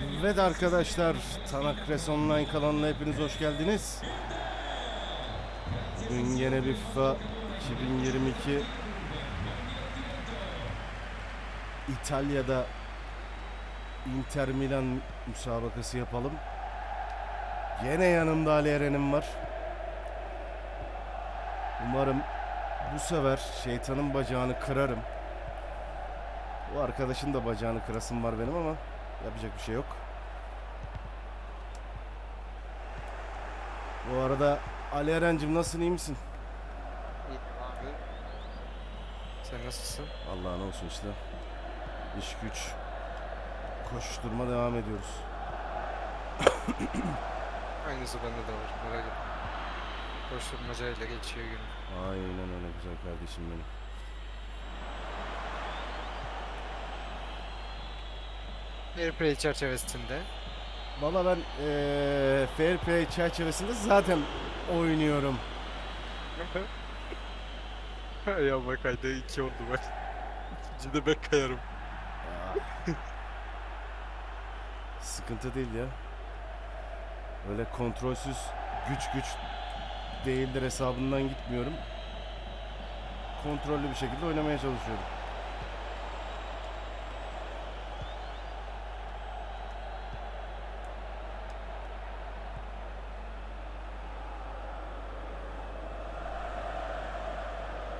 Evet arkadaşlar, Tanakres Online kanalına hepiniz hoş geldiniz. Bugün yine bir FIFA 2022 İtalya'da Inter Milan müsabakası yapalım. Yine yanımda Ali Eren'im var. Umarım bu sefer şeytanın bacağını kırarım. Bu arkadaşın da bacağını kırasım var benim ama yapacak bir şey yok. Bu arada Ali Eren'cim nasılsın iyi misin? İyiyim abi. Sen nasılsın? Allah'ın olsun işte. İş güç. Koşturma devam ediyoruz. Aynısı bende de var. Merak etme. Koşturmacayla geçiyor gün. Aynen öyle güzel kardeşim benim. Fair play çerçevesinde. Valla ben eee Fair Play çerçevesinde zaten oynuyorum. ya bak ayda iki oldu bak. İkinci de ben kayarım. Sıkıntı değil ya. Öyle kontrolsüz güç güç değildir hesabından gitmiyorum. Kontrollü bir şekilde oynamaya çalışıyorum.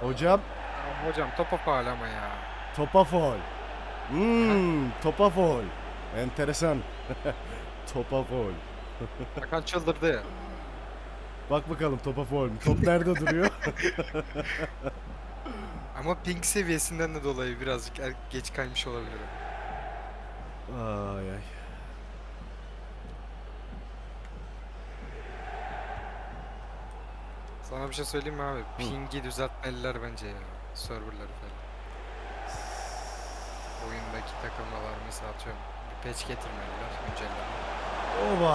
Hocam hocam topa faal ama ya. topa foul. Hmm, topa foul. Enteresan. topa foul. Hakan çıldırdı. Bak bakalım topa foul mü? Top nerede duruyor? Ama ping seviyesinden de dolayı birazcık er- geç kaymış olabilir. Ay ay. Sana bir şey söyleyeyim mi abi? Ping'i düzeltmeliler bence ya. Serverları falan. Oyundaki takılmalar mesela atıyorum. Bir patch getirmeliler güncelleme. Oba.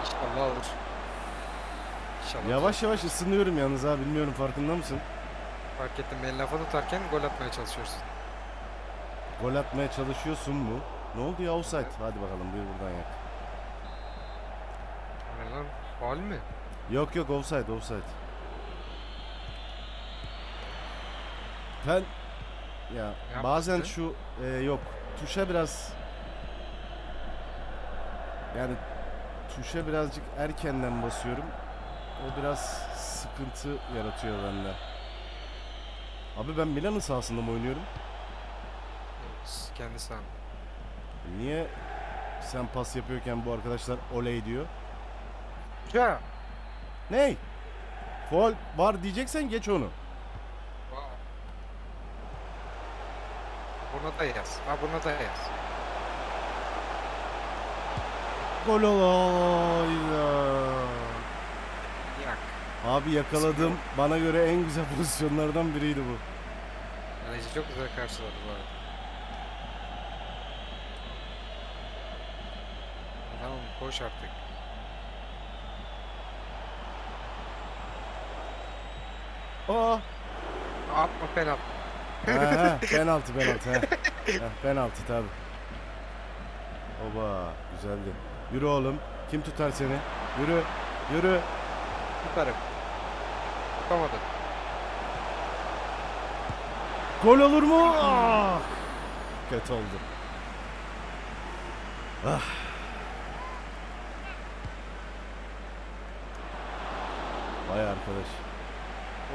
İnşallah olur. İnşallah Yavaş yavaş ısınıyorum yalnız ha bilmiyorum farkında mısın? Fark ettim. Ben lafa tutarken gol atmaya çalışıyorsun. Gol atmaya çalışıyorsun mu? Ne oldu ya offside? Hadi bakalım buyur buradan yak. Ne lan? Faul mü? Yok yok offside offside. Ben ya yaptı bazen şu e, yok tuşa biraz yani tuşa birazcık erkenden basıyorum. O biraz sıkıntı yaratıyor bende. Abi ben Milan'ın sahasında mı oynuyorum? Kendi sahan. Niye sen pas yapıyorken bu arkadaşlar oley diyor? Ya. Ney? Foul var diyeceksen geç onu. Buna da yaz. Ha buna da yaz. Gol olayla. Yak. Abi yakaladığım bana göre en güzel pozisyonlardan biriydi bu. Kaleci çok güzel karşıladı bu arada. Tamam koş artık. Aa. Atma penaltı. ha, ha, penaltı penaltı ha. ha. Penaltı tabi. Oba güzeldi. Yürü oğlum. Kim tutar seni? Yürü. Yürü. Tutarım. Tutamadım. Gol olur mu? Ah. Kötü oldu. Ah. Vay arkadaş.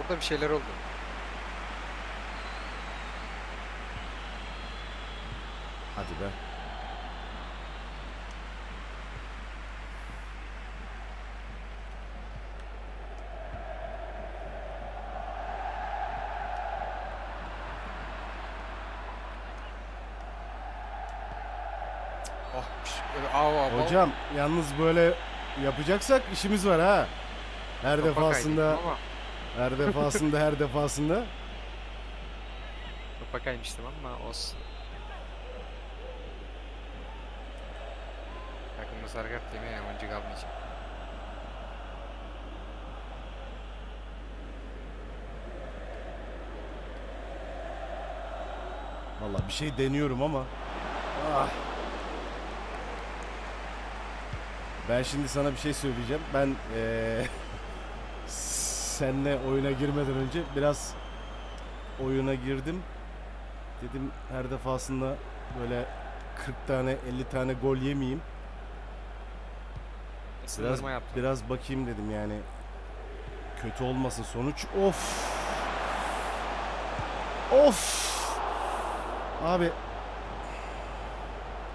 Orada bir şeyler oldu. Hadi be. Oh. Av av. Hocam yalnız böyle yapacaksak işimiz var ha. Her Topa defasında, kaydım her defasında, her defasında. topa kaymıştım ama olsun. Takımda sarı kart yemeye oyuncu kalmayacak. Vallahi bir şey deniyorum ama. Ah. Ben şimdi sana bir şey söyleyeceğim. Ben eee senle oyuna girmeden önce biraz oyuna girdim. Dedim her defasında böyle 40 tane 50 tane gol yemeyeyim. Biraz Sınırma yaptım. biraz bakayım dedim yani. Kötü olmasın sonuç. Of. Of. Abi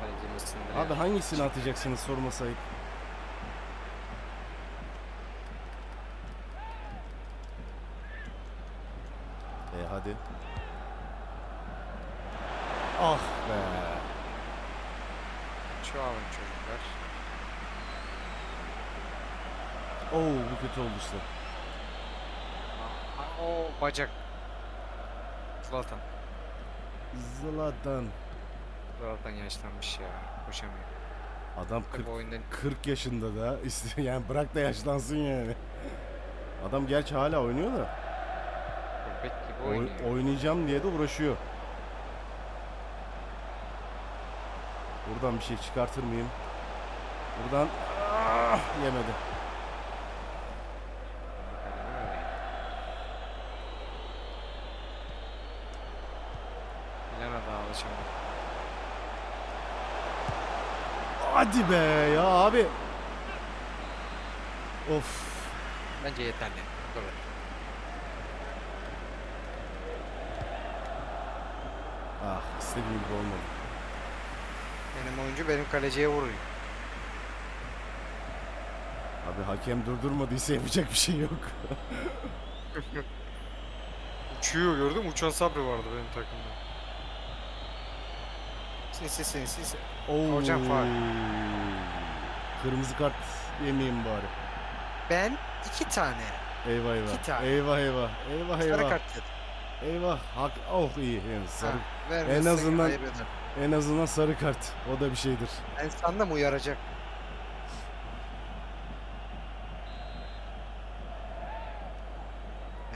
Kalecimiz sınırı abi hangisini atacaksınız sorması ayıp. Hadi. Ah be. Şu alın çocuklar. Oo bu kötü oldu işte. Aa, O bacak. Zlatan. Zlatan. Zlatan yaşlanmış ya. Koşamıyor. Adam 40 Tabii oyundan 40 yaşında da yani bırak da yaşlansın yani. Adam gerçi hala oynuyor da oy- oynayacağım diye de uğraşıyor. Buradan bir şey çıkartır mıyım? Buradan ah, yemedi. Da alışamadı. Hadi be ya abi. Of. Bence yeterli. Bu Ah istediğim gibi olmadı. Benim oyuncu benim kaleciye vuruyor. Abi hakem durdurmadıysa yapacak bir şey yok. Uçuyor gördün mü? Uçan Sabri vardı benim takımda. Sinsi sinsi sinsi. Oo. Hocam faul. Kırmızı kart yemeyeyim bari. Ben iki tane Eyvah eyvah. İki tane. Eyvah eyvah. Eyvah sarı eyvah. kart yedim. Eyvah. Hak oh iyi. Yani sarı, Ha, En azından- en azından sarı kart. O da bir şeydir. Ben sandım uyaracak.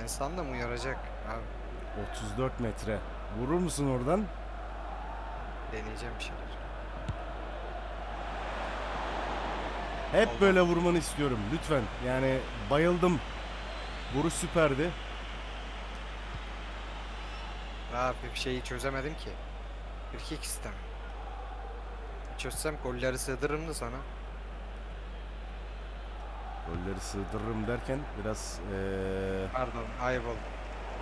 Ben sandım uyaracak. Abi 34 metre. Vurur musun oradan? deneyeceğim bir şeyler. Hep Allah. böyle vurmanı istiyorum. Lütfen. Yani bayıldım. Vuruş süperdi. Ne yapayım şeyi çözemedim ki. Frikik sistemi. Çözsem golleri sığdırırım da sana. Golleri sığdırırım derken biraz eee, Pardon ayıp oldu.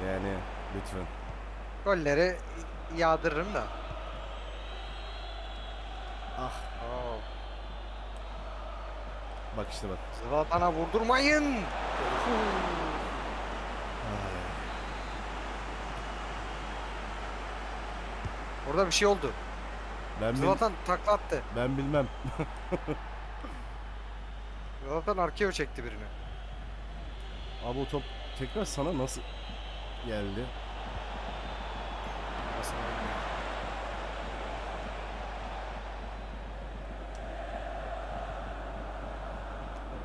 yani lütfen. Golleri yağdırırım da. Ah Oo. bak işte bak. Zlatan'a vurdurmayın. Ay. Orada bir şey oldu. Ben, bil- Zlatan takla attı. ben bilmem. Zlatan arkeo çekti birini. Abi o top tekrar sana nasıl geldi? Aslında bilmiyorum.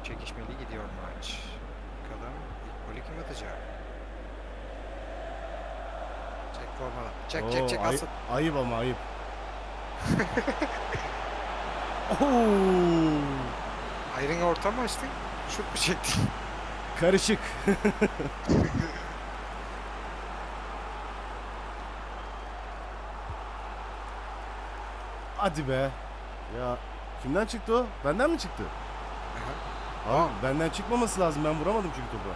Çekişmeli gidiyor maç. Bakalım ilk golü kim atacak? Çek formadan. Çek çek Oo, çek ay- asıl. ayıp ama ayıp. Oo, Ayrın orta mı açtın? Şut mu çektin? karışık. Hadi be. Ya kimden çıktı o? Benden mi çıktı? Abi benden çıkmaması lazım. Ben vuramadım çünkü topu.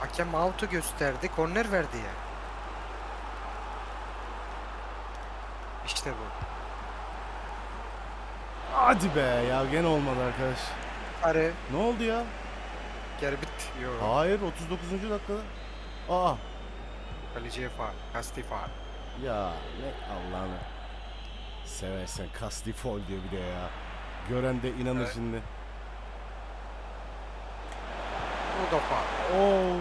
Hakem out'u gösterdi. Korner verdi ya. İşte bu. Hadi be ya gene olmadı arkadaş. Arı. Ne oldu ya? Geri bit. Yo. Hayır 39. dakikada. Aa Kaleciye faal. Kasti faal. ya ne Allah'ını seversen kasti foul diyor bir de ya. Gören de inanır Evet. şimdi. Bu da faal. Oo,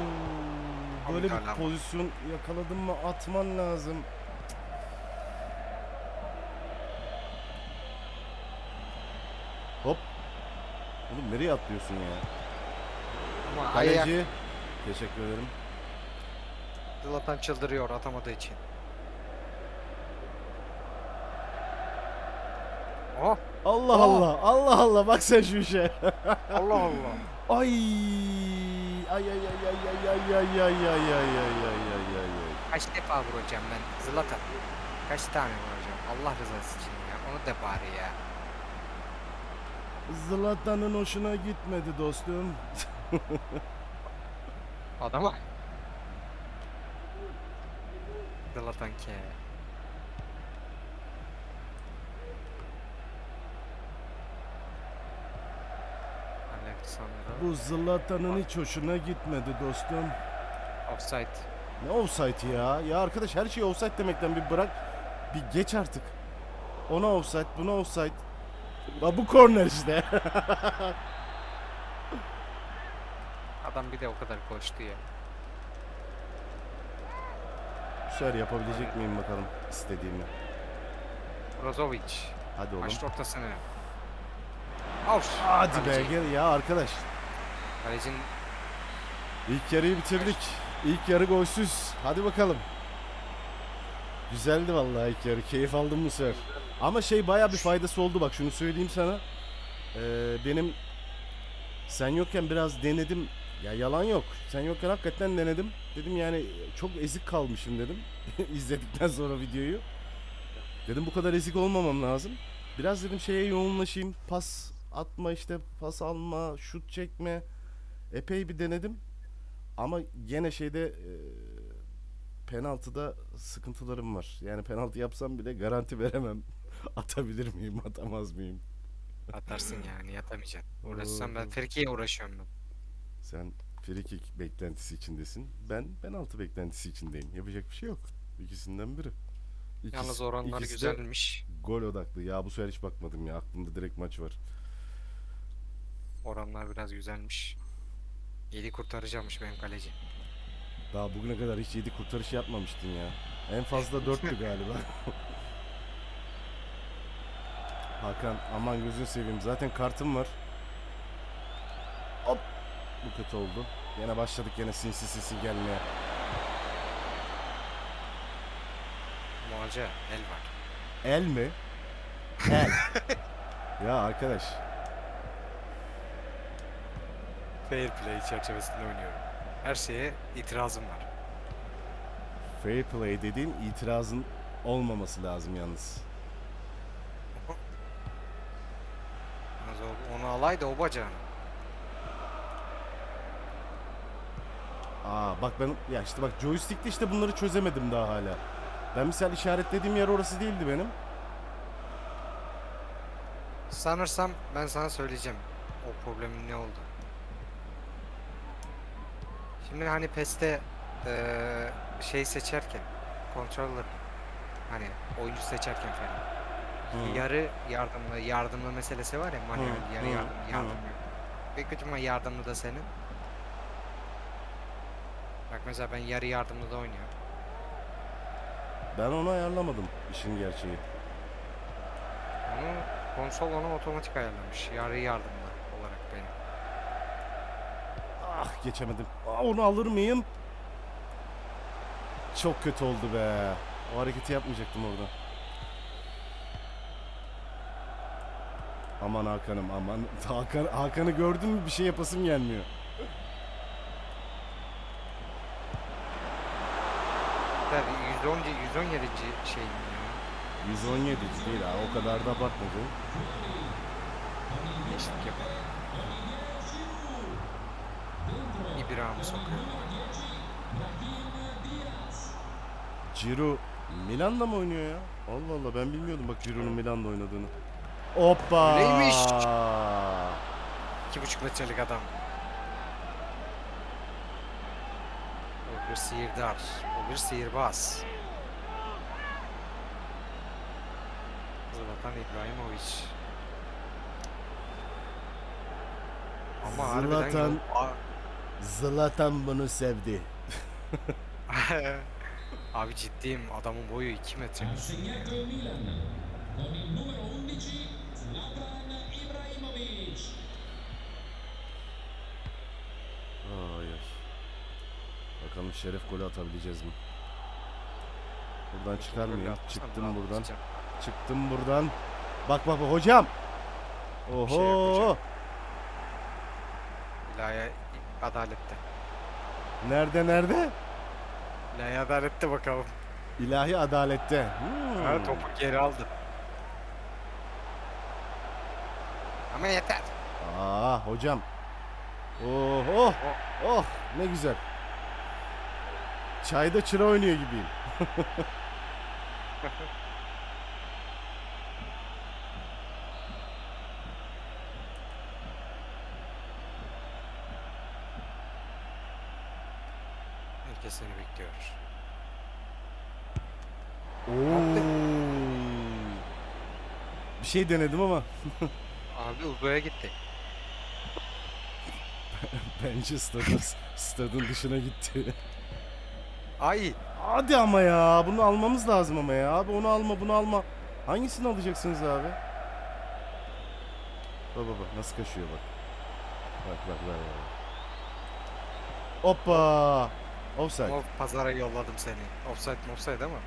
böyle bir pozisyon yakaladın mı atman lazım. Hop. Oğlum nereye atlıyorsun ya? Ama ayak. Kaleci. Teşekkür ederim. Zlatan çıldırıyor atamadığı için. Oh Allah Aa. Allah. Allah Allah. Bak sen şu işe. Allah Allah. Ay. Ay ay ay ay ay ay ay ay ay ay ay ay ay ay ay. Kaç defa vuracağım ben Zlatan? Kaç tane vuracağım? Allah rızası için ya. Onu da bari ya. Zlatan'ın hoşuna gitmedi dostum. Adama. Zlatan. Alexander. Bu Zlatan'ın hiç hoşuna gitmedi dostum. Offside. Ne offside ya? Ya arkadaş her şeyi offside demekten bir bırak. Bir geç artık. Ona offside, buna offside. La bu korner işte. Adam bir de o kadar koştu ya. Bu sefer yapabilecek miyim bakalım istediğimi. Brozovic. Hadi oğlum. Maç ortasını. Avş. Hadi be Kaleci. gel ya arkadaş. Kalecinin İlk yarıyı bitirdik. İlk yarı golsüz. Hadi bakalım. Güzeldi vallahi ilk yarı. Keyif aldım bu sefer. Ama şey baya bir faydası oldu bak şunu söyleyeyim sana. Ee, benim sen yokken biraz denedim. Ya yalan yok. Sen yokken hakikaten denedim. Dedim yani çok ezik kalmışım dedim. İzledikten sonra videoyu. Dedim bu kadar ezik olmamam lazım. Biraz dedim şeye yoğunlaşayım. Pas atma işte pas alma, şut çekme. Epey bir denedim. Ama gene şeyde e, penaltıda sıkıntılarım var. Yani penaltı yapsam bile garanti veremem. Atabilir miyim, atamaz mıyım? atarsın yani yatamayacaksın. Uğraşsan ben. Ferki'ye uğraşıyorum ben. Sen free kick beklentisi içindesin. Ben penaltı beklentisi içindeyim. Yapacak bir şey yok. İkisinden biri. İkisi- Yalnız oranlar ikisi de güzelmiş. Gol odaklı. Ya bu sefer hiç bakmadım ya. Aklımda direkt maç var. Oranlar biraz güzelmiş. 7 kurtaracakmış benim kaleci. Daha bugüne kadar hiç 7 kurtarış yapmamıştın ya. En fazla 4'tü galiba. Hakan aman gözünü seveyim. Zaten kartım var. Hop. Bu kötü oldu. Yine başladık yine sinsi sinsi gelmeye. Muaca el var. El mi? El. ya arkadaş. Fair play çerçevesinde oynuyorum. Her şeye itirazım var. Fair play dediğin itirazın olmaması lazım yalnız. Yalnız o- Onu alaydı o bacağını. Aa bak ben ya işte bak joystick'te işte bunları çözemedim daha hala. Ben misal işaretlediğim yer orası değildi benim. Sanırsam ben sana söyleyeceğim o problemin ne oldu. Şimdi hani PES'te eee, şey seçerken controller hani oyuncu seçerken falan Hı. yarı yardımlı yardımlı meselesi var ya manuel Hı, yarı hı, yardım, hı. yardımlı. Büyük ihtimal yardımlı da senin. Bak mesela ben yarı yardımlı da oynuyorum. Ben onu ayarlamadım işin gerçeği. Onu konsol onu otomatik ayarlamış. Yarı yardımlı olarak benim. Ah geçemedim. Aa, onu alır mıyım? Çok kötü oldu be. O hareketi yapmayacaktım orada. Aman Hakan'ım aman. Hakan, Hakan'ı gördün mü bir şey yapasım gelmiyor. Tabii 110 117. şey mi ya? 117 değil ha o kadar da abartmadı. Eşlik yapalım. İbrahim'i sokuyor. Ciro Milan'da mı oynuyor ya? Allah Allah ben bilmiyordum bak Ciro'nun Milan'da oynadığını. Hoppa! Öyleymiş. 2,5 metrelik adam. O bir sihirdar. O bir sihirbaz. Zlatan İbrahimovic. Ama Zlatan- Zlatan bunu sevdi. Abi ciddiyim adamın boyu 2 metre. Segnato il Milan con il numero 11 Zlatan Ibrahimovic. Ay ay. Bakalım şeref golü atabileceğiz mi? Buradan çıkar mıyım? Çıktım buradan. Çıktım buradan. Bak bak bak hocam. Şey hocam. Oho. İlahi adalette. Nerede nerede? İlahi adalette bakalım. İlahi adalette. Hmm. Ha, topu geri aldı. Ama yeter. Aa hocam. Oh oh oh ne güzel. Çayda çıra oynuyor gibiyim. Herkes seni bekliyor. Oo. Bir şey denedim ama Abi uzaya gitti. bence stadın, stadın dışına gitti. Ay Hadi ama ya bunu almamız lazım ama ya abi onu alma bunu alma. Hangisini alacaksınız abi? Bak bak bak nasıl kaşıyor bak. Bak bak bak bak. Hoppa. Offside. o pazara yolladım seni. Offside mi offside ama.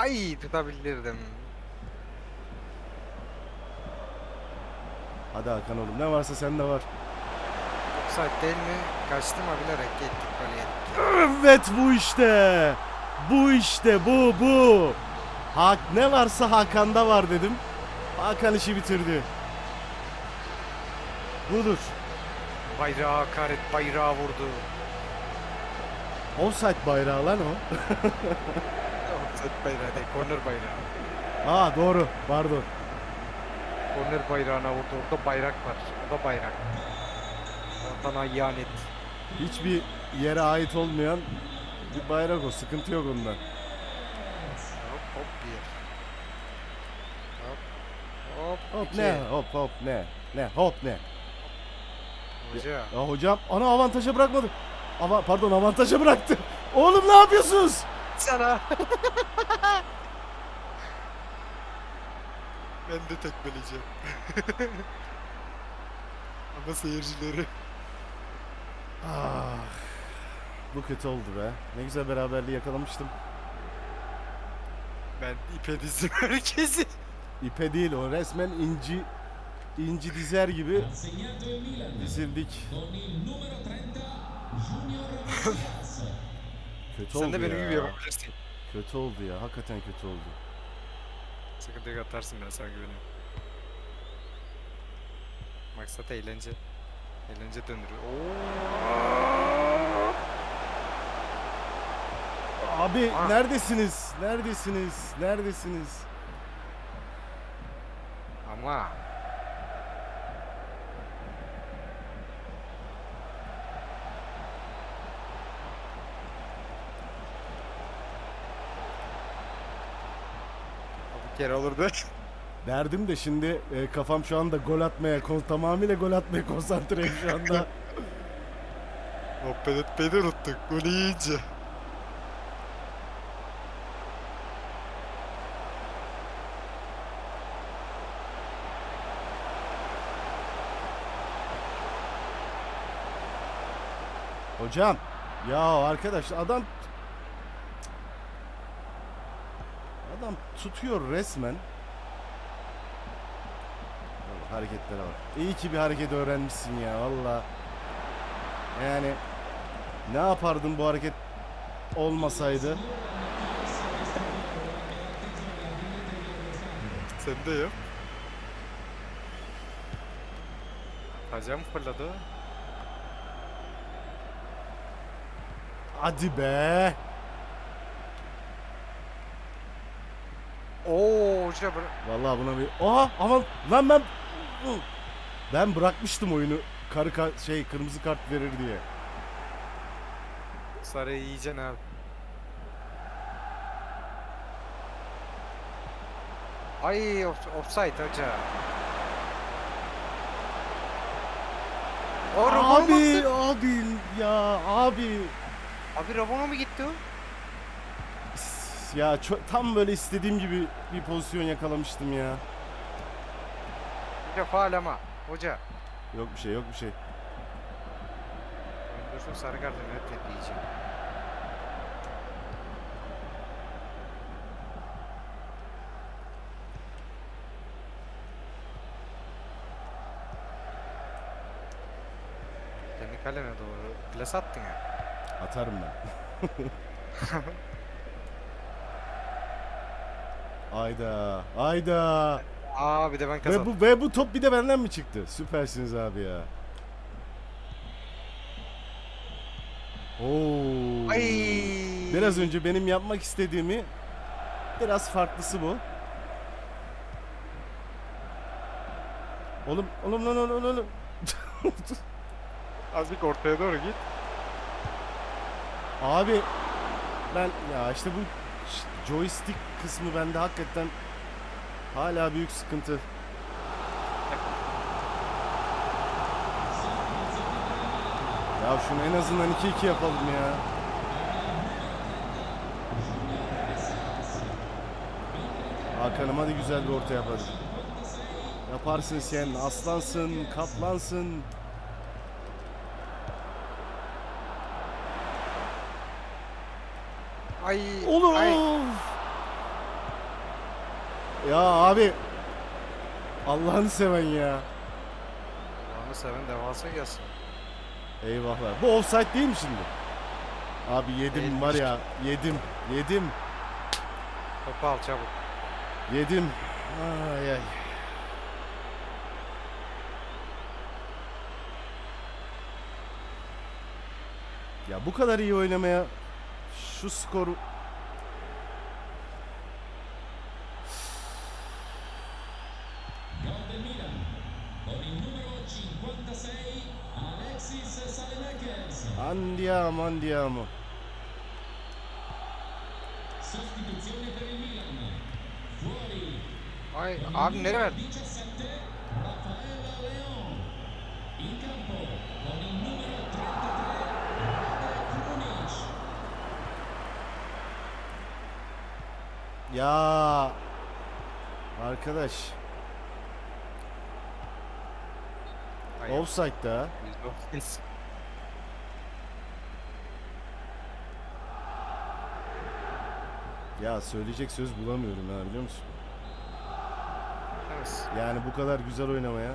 Ay tutabilirdim. Hadi Hakan oğlum ne varsa sende var. Offside değil mi? Kaçtım ama bilerek gittik yedik. Evet bu işte. Bu işte bu bu. Hak ne varsa Hakan'da var dedim. Hakan işi bitirdi. Budur. Bayrağı hakaret bayrağı vurdu. Offside bayrağı lan o. Offside bayrağı değil, corner bayrağı. Aa doğru. Pardon. Corner bayrağına vurdu. Orada bayrak var. O da bayrak. Vatana ihanet. Hiçbir yere ait olmayan bir bayrak o. Sıkıntı yok ondan. Hop hop bir. Hop. Hop. Hop iki. ne? Hop hop ne? Ne? Hop ne? Hoca. Ya hocam ana avantaja bırakmadı. Ama pardon avantaja bıraktı. Oğlum ne yapıyorsunuz? Sana. ben de tekmeleyeceğim. Ama seyircileri. Ah, bu kötü oldu be. Ne güzel beraberliği yakalamıştım. Ben ipe dizdim herkesi. İpe değil o resmen inci inci dizer gibi dizildik. Kötü Sen oldu de benim ya. gibi yapabilirsin. Kötü oldu ya. Hakikaten kötü oldu. Sıkıntı yok atarsın ben sana güveniyorum. Maksat eğlence. Eğlence döndürüyor. Abi Ah. neredesiniz? Neredesiniz? Neredesiniz? Ama kere olurdu. Derdim de şimdi e, kafam şu anda gol atmaya, kon- tamamıyla gol atmaya konsantreyim şu anda. Muhabbet etmeyi de unuttuk. Golü yiyince. Hocam ya arkadaş adam adam tutuyor resmen. Hareketlere bak. İyi ki bir hareket öğrenmişsin ya valla. Yani ne yapardın bu hareket olmasaydı? Sen de yap. Hacı mı fırladı? Hadi be. Oo hoca bıra- Vallahi buna bir... Oha aman lan ben... Ben bırakmıştım oyunu karı ka- şey kırmızı kart verir diye. Sarıyı yiyeceksin abi. Ay off offside hoca. O Rabona mı Abi abi ya abi. Abi Rabona mı gitti o? Ya ço- tam böyle istediğim gibi bir pozisyon yakalamıştım ya. Hoca faal ama. Hoca. Yok bir şey yok bir şey. Son sarı kartı net diyeceğim. Kendi kalene doğru plas attın ya. Atarım ben. Ayda, ayda. Aa bir de ben Ve kazandım. bu ve bu top bir de benden mi çıktı? Süpersiniz abi ya. Oo. Ay. Biraz önce benim yapmak istediğimi biraz farklısı bu. Oğlum, oğlum, oğlum, oğlum, oğlum. Azıcık ortaya doğru git. Abi ben ya işte bu joystick kısmı bende hakikaten hala büyük sıkıntı. Ya şunu en azından 2-2 yapalım ya. Hakan'ım hadi güzel bir orta yaparız. Yaparsın sen aslansın, kaplansın. Ay. Olur. Ay. Ya abi. Allah'ını seven ya. Allah'ını seven devasa gelsin. Eyvahlar. Bu offside değil mi şimdi? Abi yedim Değilmiş. var ya. Yedim. Yedim. Topu al çabuk. Yedim. Ay ay. Ya bu kadar iyi oynamaya şu skoru Gol del Milan con il numero 56 Alexis Saelemaekers. andiamo andiamo. Sostituzione per il Milan. Fuori Ay con il abi nereye numero verdin? Arkadaş Ay, offside'da. yüzde olmaz. Ya söyleyecek söz bulamıyorum ha biliyor musun? Evet. Yani bu kadar güzel oynamaya,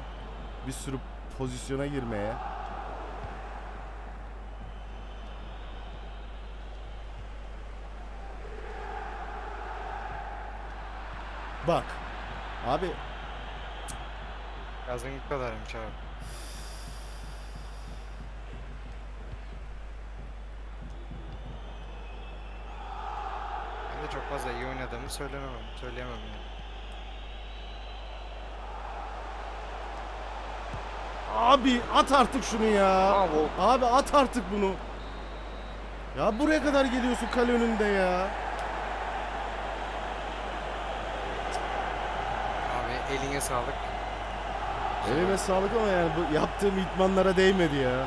bir sürü pozisyona girmeye. Bak. Abi Yazın bu kadarmış abi. Ben de çok fazla iyi oynadığımı söylemem, söyleyemem yani. abi at artık şunu ya. Bu- Abi at artık bunu. Ya buraya kadar geliyorsun kale önünde ya. Abi eline sağlık. Elime sağlık ama yani bu yaptığım itmanlara değmedi ya.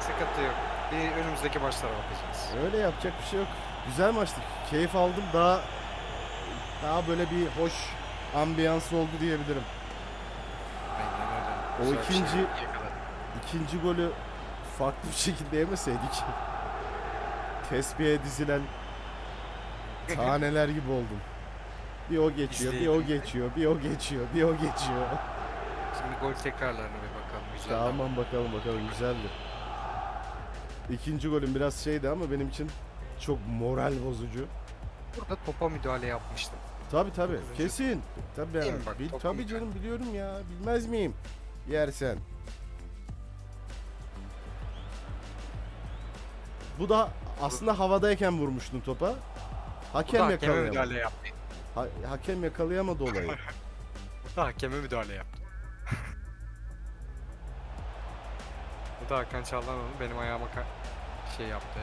Sıkıntı yok. Bir önümüzdeki maçlara bakacağız. Öyle yapacak bir şey yok. Güzel maçtı. Keyif aldım. Daha daha böyle bir hoş ambiyans oldu diyebilirim. Aynen öyle. O Güzel bir şey ikinci- yakaladık. İkinci golü farklı bir şekilde yemeseydik tesbihe dizilen taneler gibi oldum. Bir o geçiyor, bir o geçiyor, bir o geçiyor, bir o geçiyor. Şimdi gol tekrarlarına bir bakalım. Güzel. Tamam bakalım bakalım güzeldi. İkinci golüm biraz şeydi ama benim için çok moral bozucu. Burada topa müdahale yapmıştım. Tabi tabi Dokuzuncu. kesin. Tabi Değil mi bak, topun tabi canım biliyorum ya. Bilmez miyim? Yersen. Bu da aslında havadayken vurmuştun topa. Hakem hakeme yakalayamadı. müdahale yaptı. Ha- hakem yakalayamadı olayı. Burada hakeme müdahale yaptı. Bu da Hakan Çallanoğlu benim ayağıma ka- şey yaptı.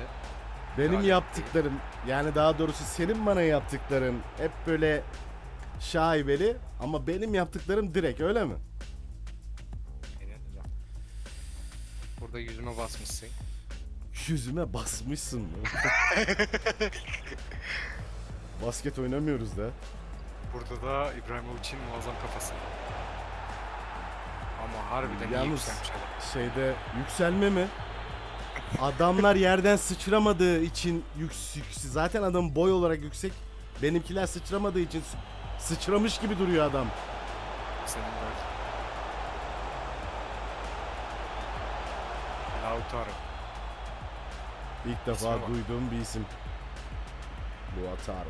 Benim Müdahale yaptıklarım yani daha doğrusu senin bana yaptıkların hep böyle şaibeli ama benim yaptıklarım direkt öyle mi? Aynen. Burada yüzüme basmışsın. Yüzüme basmışsın mı? Basket oynamıyoruz da. Burada da İbrahimovic'in muazzam kafası. Ama harbiden iyi Yalnız- yükselmiş adam. Şeyde yükselme mi? Adamlar yerden sıçramadığı için yüksek. Zaten adam boy olarak yüksek. Benimkiler sıçramadığı için sı- sıçramış gibi duruyor adam. Senin gol. Lautaro. İlk defa İsme bak. duyduğum bir isim. Lautaro.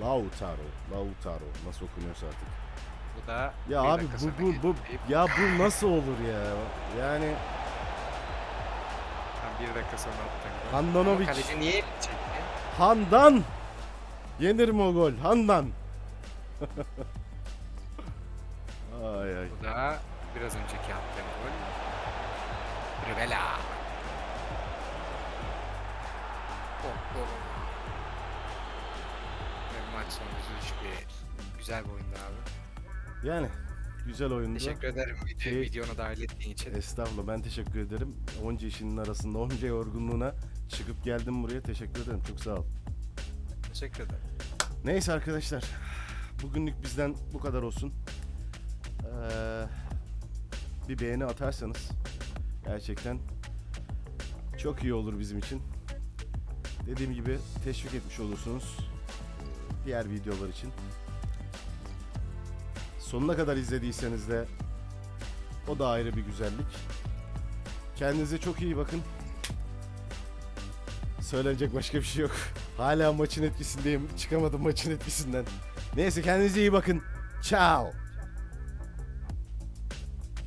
Lautaro. Lautaro. Nasıl okunuyorsa artık. Bu da Ya bir abi dakika bu sonra bu bu getireyim. ya bu nasıl olur ya? Yani Ha, bir dakika sonra attım. Handanovic. Kaleci niye elini çekti? Handan. Yenir mi o gol? Handan. ay ay. Bu da biraz önceki attığım gol. Rivela. Maç sonucu 3-1. Güzel bir oyundu abi. Yani güzel oyundu. Teşekkür ederim video, Şey- videonu dahil ettiğin için. Estağfurullah ben teşekkür ederim. Onca işinin arasında onca yorgunluğuna çıkıp geldim buraya. Teşekkür ederim. Çok sağ ol. Teşekkür ederim. Neyse arkadaşlar. Bugünlük bizden bu kadar olsun. Ee, bir beğeni atarsanız gerçekten çok iyi olur bizim için. Dediğim gibi teşvik etmiş olursunuz diğer videolar için. Sonuna kadar izlediyseniz de o da ayrı bir güzellik. Kendinize çok iyi bakın. Söylenecek başka bir şey yok. Hala maçın etkisindeyim. Çıkamadım maçın etkisinden. Neyse kendinize iyi bakın. Ciao.